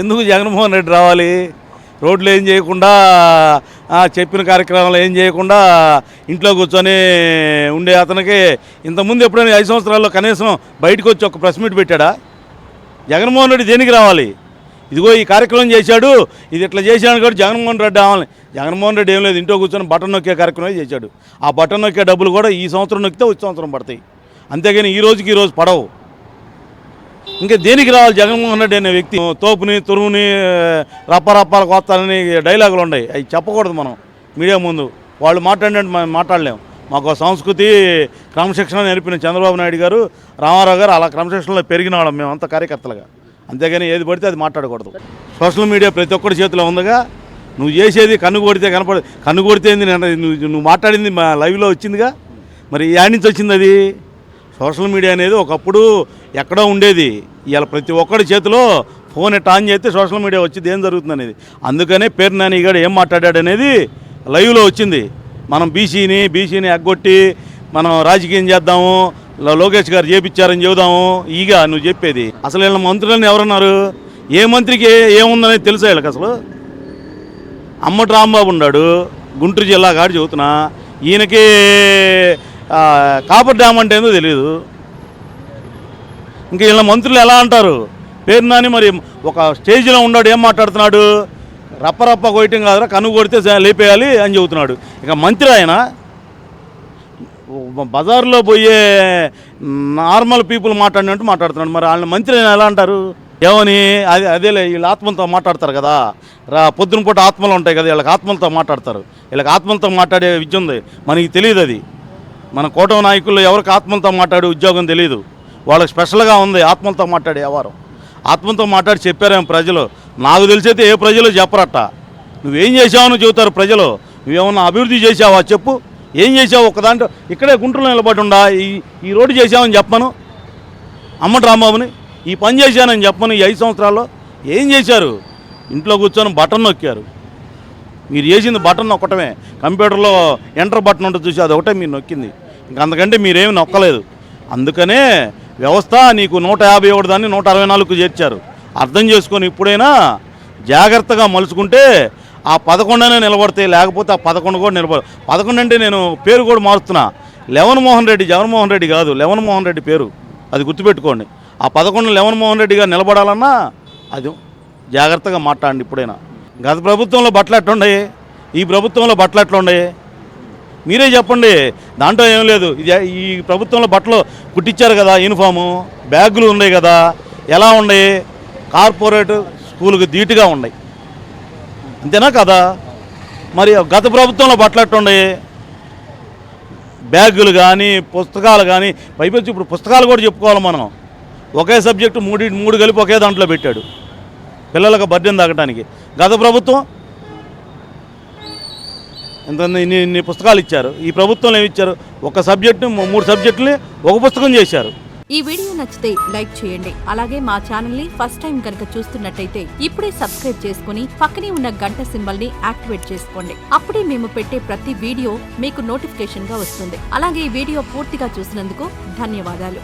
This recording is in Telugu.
ఎందుకు జగన్మోహన్ రెడ్డి రావాలి? రోడ్లు ఏం చేయకుండా చెప్పిన కార్యక్రమాలు ఏం చేయకుండా ఇంట్లో కూర్చొని ఉండే అతనికి ఇంతకుముందు ఎప్పుడైనా ఐదు సంవత్సరాల్లో కనీసం బయటకు వచ్చి ఒక ప్రెస్ మీట్ పెట్టాడా? జగన్మోహన్ రెడ్డి దేనికి రావాలి? ఇదిగో ఈ కార్యక్రమం చేశాడు ఇది ఇట్లా చేశాడు కూడా జగన్మోహన్ రెడ్డి రావాలి. జగన్మోహన్ రెడ్డి ఏం లేదు ఇంట్లో కూర్చొని బటన్ నొక్కే కార్యక్రమం చేశాడు. ఆ బటన్ నొక్కే డబ్బులు కూడా ఈ సంవత్సరం నొక్కితే వచ్చే సంవత్సరం పడతాయి. అంతేగాని ఈ రోజుకి ఈ రోజు పడవు. ఇంకా దేనికి రావాలి? జగన్మోహన్ రెడ్డి అనే వ్యక్తి తోపుని తురుముని రప్ప రప్పాల డైలాగులు ఉన్నాయి. అవి చెప్పకూడదు మనం. మీడియా ముందు. వాళ్ళు మాట్లాడినట్టు మనం మాట్లాడలేం మాకు ఒక సంస్కృతి క్రమశిక్షణ నేర్పిన చంద్రబాబు నాయుడు గారు రామారావు గారు అలా క్రమశిక్షణలో పెరిగిన వాళ్ళం మేమంతా కార్యకర్తలుగా. అంతేగాని ఏది పడితే అది మాట్లాడకూడదు. సోషల్ మీడియా ప్రతి ఒక్కరి చేతిలో ఉందిగా. నువ్వు చేసేది కన్ను కొడితే కనపడ కన్ను కొడితే నేను నువ్వు నువ్వు మాట్లాడింది మా లైవ్లో వచ్చిందిగా. మరి యాడ్ నుంచి వచ్చింది అది? సోషల్ మీడియా అనేది ఒకప్పుడు ఎక్కడో ఉండేది. ఇవాళ ప్రతి ఒక్కడి చేతిలో ఫోన్ ఎట్ ఆన్ చేస్తే సోషల్ మీడియా వచ్చి ఏం జరుగుతుంది అనేది అందుకనే పేరు నాని గారు ఏం మాట్లాడాడు అనేది లైవ్లో వచ్చింది. మనం బీసీని బీసీని ఎగ్గొట్టి మనం రాజకీయం చేద్దాము లోకేష్ గారు చేపించారని చెబుదాము ఈగ నువ్వు చెప్పేది. అసలు వీళ్ళ మంత్రులను ఎవరన్నారు? ఏ మంత్రికి ఏముందనేది తెలుసా వీళ్ళకి అసలు? అమ్మటి రాంబాబు ఉన్నాడు గుంటూరు జిల్లా కాడు చదువుతున్నా ఈయనకి కాపర్ డ్యామ్ అంటే ఏందో తెలియదు ఇంకా వీళ్ళ మంత్రులు ఎలా అంటారు? పేరు నాని మరి ఒక స్టేజ్లో ఉన్నాడు ఏం మాట్లాడుతున్నాడు? రప్ప రప్ప కొయ్యటం కాదురా కన్ను కొడితే లేపేయాలి అని చెబుతున్నాడు. ఇక మంత్రి ఆయన బజార్లో పోయే నార్మల్ పీపుల్ మాట్లాడినట్టు మాట్లాడుతున్నాడు. మరి వాళ్ళని మంత్రి ఆయన ఎలా అంటారు? ఏమని? అదే అదేలే వీళ్ళు ఆత్మలతో మాట్లాడతారు కదా. రా పొద్దున పూట ఆత్మలు ఉంటాయి కదా వీళ్ళకి ఆత్మలతో మాట్లాడతారు. వీళ్ళకి ఆత్మలతో మాట్లాడే విద్య ఉంది. మనకి తెలియదు అది. మన కూటమి నాయకుల్లో ఎవరికి ఆత్మలతో మాట్లాడే ఉద్యోగం తెలియదు వాళ్ళకి స్పెషల్గా ఉంది ఆత్మలతో మాట్లాడే వ్యవహారం. ఆత్మతో మాట్లాడి చెప్పారేమో ప్రజలు. నాకు తెలిసైతే ఏ ప్రజలు చెప్పరట. నువ్వేం చేసావని చెబుతారు ప్రజలు. నువ్వేమన్నా అభివృద్ధి చేసావా చెప్పు. ఏం చేసావు ఒక దాంట్లో? ఇక్కడే గుంటూరులో నిలబడి ఉండా ఈ ఈ రోడ్డు చేసావని చెప్పను. అమ్మటి రాంబాబుని ఈ పని చేశానని చెప్పను ఈ ఐదు సంవత్సరాల్లో. ఏం చేశారు? ఇంట్లో కూర్చొని బటన్ నొక్కారు. మీరు చేసింది బటన్ నొక్కటమే. కంప్యూటర్లో ఎంటర్ బటన్ ఉంటుంది చూసి అది ఒకటే మీరు నొక్కింది. ఇంక అంతకంటే మీరేమి నొక్కలేదు. అందుకనే వ్యవస్థ నీకు నూట యాభై ఒకటి దాన్ని నూట అరవై నాలుగుకు చేర్చారు. అర్థం చేసుకొని ఇప్పుడైనా జాగ్రత్తగా మలుచుకుంటే ఆ పదకొండనే నిలబడతాయి లేకపోతే ఆ పదకొండు కూడా నిలబడ పదకొండు అంటే నేను పేరు కూడా మారుస్తున్నా. లెవెన్ మోహన్ రెడ్డి జగన్మోహన్ రెడ్డి కాదు లెవెన్ మోహన్ రెడ్డి పేరు. అది గుర్తుపెట్టుకోండి. ఆ పదకొండు లెవెన్ మోహన్ రెడ్డిగా నిలబడాలన్నా అది జాగ్రత్తగా మాట్లాడండి ఇప్పుడైనా. గత ప్రభుత్వంలో బట్టలు ఎట్లుండయి ఈ ప్రభుత్వంలో బట్టలు ఎట్లుండయి మీరే చెప్పండి. దాంట్లో ఏం లేదు. ఇది ఈ ప్రభుత్వంలో బట్టలు కుట్టించారు కదా యూనిఫాము బ్యాగులు ఉన్నాయి కదా ఎలా ఉన్నాయి? కార్పొరేట్ స్కూల్కి ధీటుగా ఉన్నాయి. అంతేనా కదా? మరి గత ప్రభుత్వంలో బట్టలు ఎట్లున్నాయి బ్యాగులు కానీ పుస్తకాలు కానీ పైపెచ్చి ఇప్పుడు పుస్తకాలు కూడా చెప్పుకోవాలి మనం. ఒకే సబ్జెక్టు మూడు మూడు కలిపి ఒకే దాంట్లో పెట్టాడు. పిల్లలకు బర్డెన్ తాగడానికి గత ప్రభుత్వం ఎంత ఇన్ని ఇన్ని పుస్తకాలు ఇచ్చారు. ఈ ప్రభుత్వంలో ఏమి ఇచ్చారు? ఒక సబ్జెక్టు మూడు సబ్జెక్టుని ఒక పుస్తకం చేశారు. ఈ వీడియో నచ్చితే లైక్ చేయండి. అలాగే మా ఛానల్ని ఫస్ట్ టైం కనుక చూస్తున్నట్టయితే ఇప్పుడే సబ్స్క్రైబ్ చేసుకుని పక్కనే ఉన్న గంట సింబల్ని యాక్టివేట్ చేసుకోండి. అప్పుడే మేము పెట్టే ప్రతి వీడియో మీకు నోటిఫికేషన్గా వస్తుంది. అలాగే ఈ వీడియో పూర్తిగా చూసినందుకు ధన్యవాదాలు.